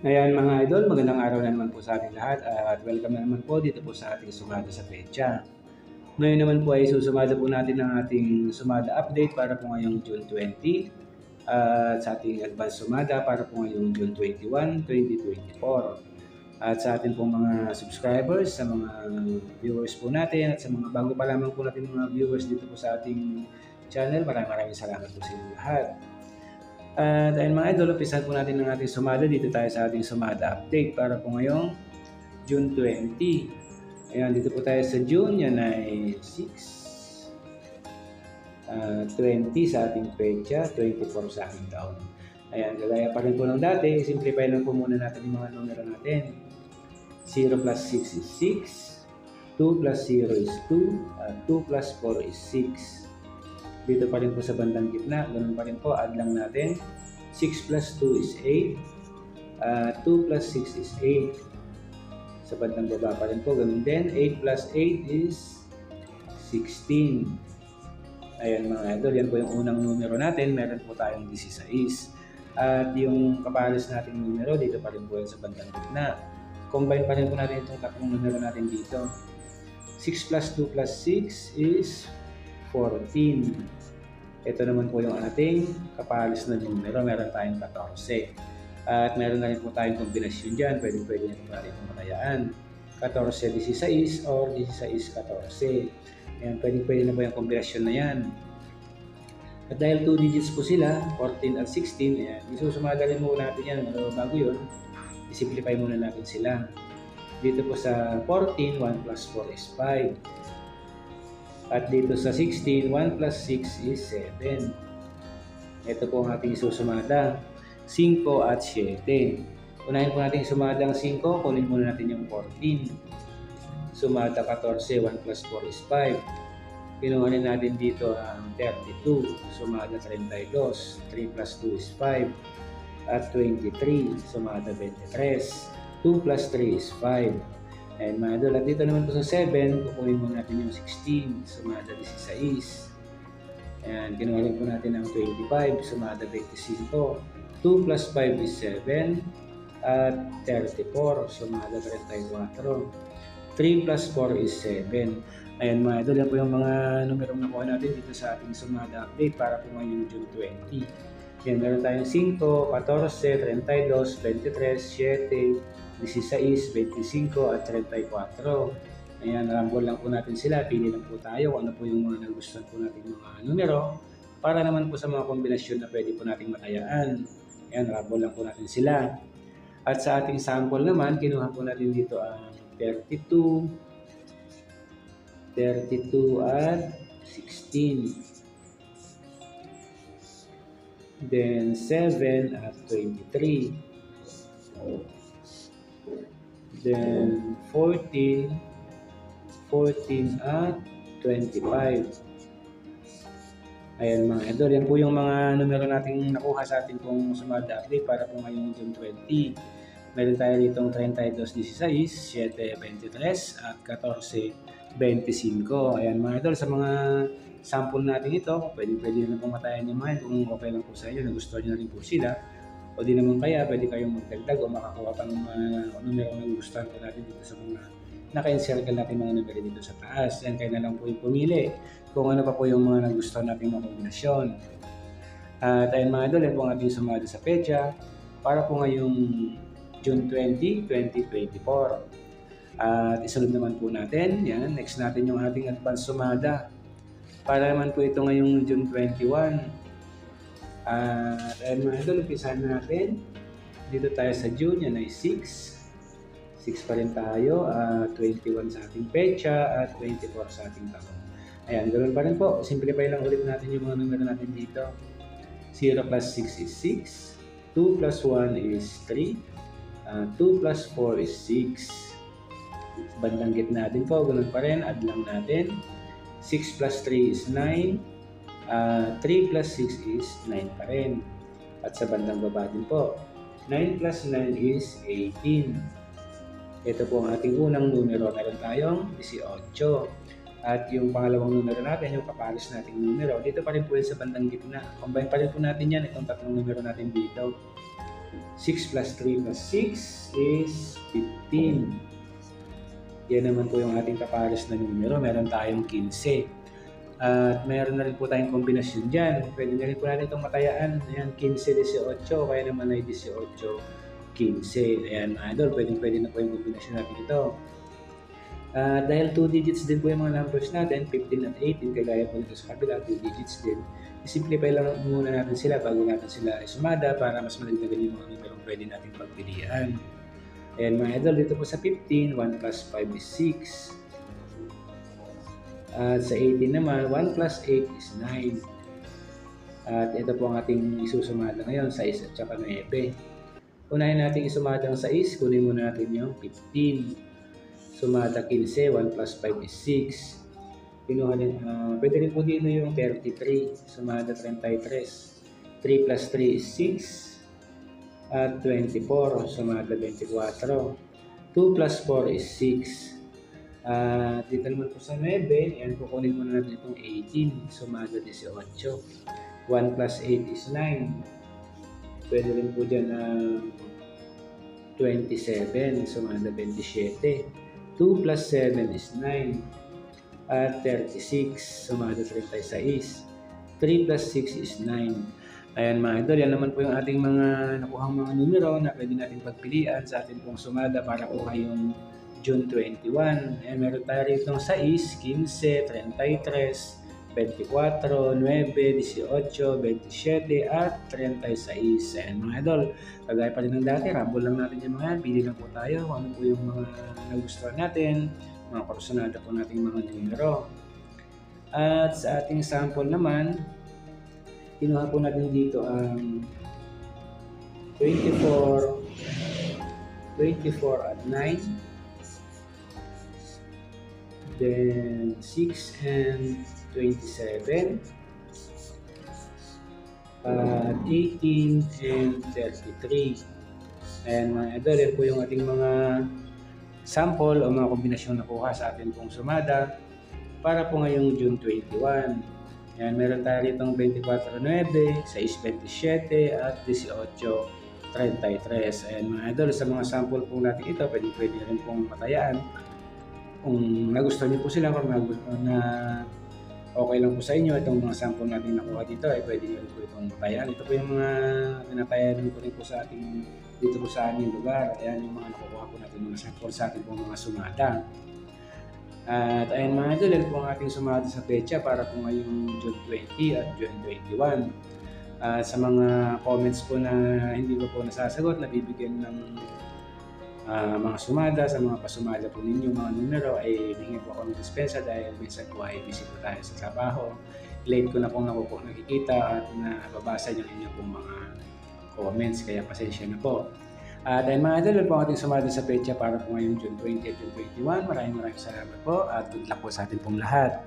Ayan mga idol, magandang araw na naman po sa ating lahat at welcome na naman po dito po sa ating sumada sa pecha. Ngayon naman po ay susumada po natin ang ating sumada update para po ngayong June 20 at sa ating advance sumada para po ngayong June 21, 2024. At sa ating pong mga subscribers, sa mga viewers po natin at sa mga bago pa lamang po natin mga viewers dito po sa ating channel, maraming maraming salamat po sa inyo lahat. At ayun mga idol, umpisahan po natin ng ating sumada. Dito tayo sa ating sumada update para po ngayong June 20. Ayan, dito po tayo sa June. Yan ay 6. Uh, 20 sa ating pecha, 24 sa ating taon. Ayan, gagaya pa rin po ng dati. Simplify lang po muna natin yung mga numero natin. 0 plus 6 is 6. 2 plus 0 is 2. Uh, 2 plus 4 is 6 dito pa rin po sa bandang gitna, ganun pa rin po, add lang natin. 6 plus 2 is 8. Uh, 2 plus 6 is 8. Sa bandang baba pa rin po, ganun din. 8 plus 8 is 16. Ayan mga idol, yan po yung unang numero natin. Meron po tayong 16. At yung kapares nating numero, dito pa rin po yan sa bandang gitna. Combine pa rin po natin itong tatlong numero natin dito. 6 plus 2 plus 6 is 14. Ito naman po yung ating kapalis na numero. Meron tayong 14. At meron na rin po tayong kombinasyon dyan. Pwede pwede na po natin matayaan. 14-16 or 16-14. Ayan, pwede pwede na po yung kombinasyon na yan. At dahil 2 digits po sila, 14 at 16, ayan, isusumagalin muna natin yan. Pero bago yun, isimplify muna natin sila. Dito po sa 14, 1 plus 4 is 5. At dito sa 16, 1 plus 6 is 7. Ito po ang ating susumada. 5 at 7. Unahin po natin sumada ang 5. Kunin muna natin yung 14. Sumada 14, 1 plus 4 is 5. Kinuhanin natin dito ang 32. Sumada 32. 3 plus 2 is 5. At 23. Sumada 23. 2 plus 3 is 5. And mga idol, at naman po sa 7, kukunin muna natin yung 16, sumada 16. Ayan, kinuha po natin ang 25, sumada 25. 2 plus 5 is 7, at 34, sumada 34. 3 plus 4 is 7. Ayan mga idol, yan po yung mga numerong nakuha natin dito sa ating sumada update para po ngayong June 20. Yan, meron tayong 5, 14, 32, 23, 7, 16, 25 at 34. Ayan, rambol lang po natin sila. Pili lang po tayo ano po yung mga nagustuhan po natin mga numero para naman po sa mga kombinasyon na pwede po nating matayaan. Ayan, rambol lang po natin sila. At sa ating sample naman, kinuha po natin dito ang 32, 32 at 16. Then 7 at 23 then 14, 14 at 25. Ayan mga idol, yan po yung mga numero nating nakuha sa ating pong sumada update para po ngayong June 20. Meron tayo ditong 32.16, 7.23 at 14.25. Ayan mga idol, sa mga sample natin ito, pwede pwede na pong matayan yung mga kung okay lang po sa inyo, nagustuhan nyo na rin po sila. O di naman kaya, pwede kayong magdagdag o makakuha pa ng mga uh, numero na gustuhan po natin dito sa mga naka-encircle natin mga numero dito sa taas. Yan, kayo na lang po yung pumili kung ano pa po yung mga nagustuhan natin mga kombinasyon. At ayun mga idol, yan po ang ating sumada sa pecha para po ngayong June 20, 2024. At isunod naman po natin, yan, next natin yung ating advance sumada. Para naman po ito ngayong June 21, at ayun mga idol, umpisahan natin. Dito tayo sa June, yan ay 6. 6 pa rin tayo, uh, 21 sa ating pecha at 24 sa ating taon. Ayan, ganoon pa rin po. Simplify lang ulit natin yung mga numero natin dito. 0 plus 6 is 6. 2 plus 1 is 3. Uh, 2 plus 4 is 6. Bandang gitna natin po, ganoon pa rin. Add lang natin. 6 plus 3 is 9 uh, ah, 3 plus 6 is 9 pa rin. At sa bandang baba din po, 9 plus 9 is 18. Ito po ang ating unang numero. Meron tayong 18. At yung pangalawang numero natin, yung kapalis nating numero, dito pa rin po yun sa bandang gitna. Combine pa rin po natin yan, itong tatlong numero natin dito. 6 plus 3 plus 6 is 15. Yan naman po yung ating kapares na numero. Meron tayong 15. At meron na rin po tayong kombinasyon dyan. Pwede na rin po natin itong matayaan. Ayan, 15, 18. Kaya naman ay 18, 15. Ayan, mga idol. Pwede, pwede na po yung kombinasyon natin ito. Ah, dahil 2 digits din po yung mga numbers natin, 15 at 18, kagaya po nito sa kabila, 2 digits din. I-simplify lang muna natin sila bago natin sila isumada para mas madagdagan yung mga numerong pwede natin pagpilian. Ayan mga idol, dito po sa 15, 1 plus 5 is 6. At sa 18 naman, 1 plus 8 is 9. At ito po ang ating isusumada ngayon, 6 at saka 9. Unahin natin isumada ang 6, kunin muna natin yung 15 sumada 15, 1 plus 5 is 6. Pinuha din, uh, pwede rin po dito yung 33, sumada 33. 3 plus 3 is 6. At 24, sumada 24. 2 plus 4 is 6. At dito naman po sa 9, yan kukunin muna natin itong 18, sumada 18. 1 plus 8 is 9. Pwede rin po dyan na 27, sumada 27. 2 plus 7 is 9. At 36, sumado 36. 3 plus 6 is 9. Ayan mga idol, yan naman po yung ating mga nakuhang mga numero na pwede natin pagpilian sa ating pong sumada para kuha yung June 21. Ayan, meron tayo rito 6, 15, 33, 24, 9, 18, 27, at 36. Ayan mga idol, kagaya pa rin ng dati, rumble lang natin yung mga yan. Pili lang po tayo kung ano po yung mga nagustuhan natin, mga kursunada po natin mga numero. At sa ating sample naman, kinuha po natin dito ang 24, 24 at 9, then 6 and 27, uh, 18, and 33. Ayan mga idol, yan po yung ating mga sample o mga kombinasyon na kuha sa atin pong sumada para po ngayong June 21. Ayan, meron tayo rito 24.9, 6.27 at 18.33. Ayan mga idol, sa mga sample po natin ito, pwede, pwede rin pong matayaan. Kung nagustuhan niyo po sila, kung nagustuhan na okay lang po sa inyo itong mga sample natin nakuha dito ay pwede nyo rin po itong matayan. Ito po yung mga tinatayan ko rin po sa ating dito po sa aming lugar. Ayan yung mga nakukuha po natin mga sample sa ating po mga sumada. At ayun mga idol, yan po ang ating sumada sa pecha para po ngayong June 20 at June 21. At sa mga comments po na hindi ko po nasasagot, nabibigyan ng uh, mga sumada, sa mga pasumada po ninyo, mga numero, ay hingi po ako ng dispensa dahil minsan po ay busy po tayo sa trabaho. Late ko na pong ako po nakikita at nababasa yung inyong pong mga comments, kaya pasensya na po. Uh, mga idol, po ating sumada sa pecha para po ngayong June 20 at June 21. Maraming maraming salamat po at good luck po sa ating pong lahat.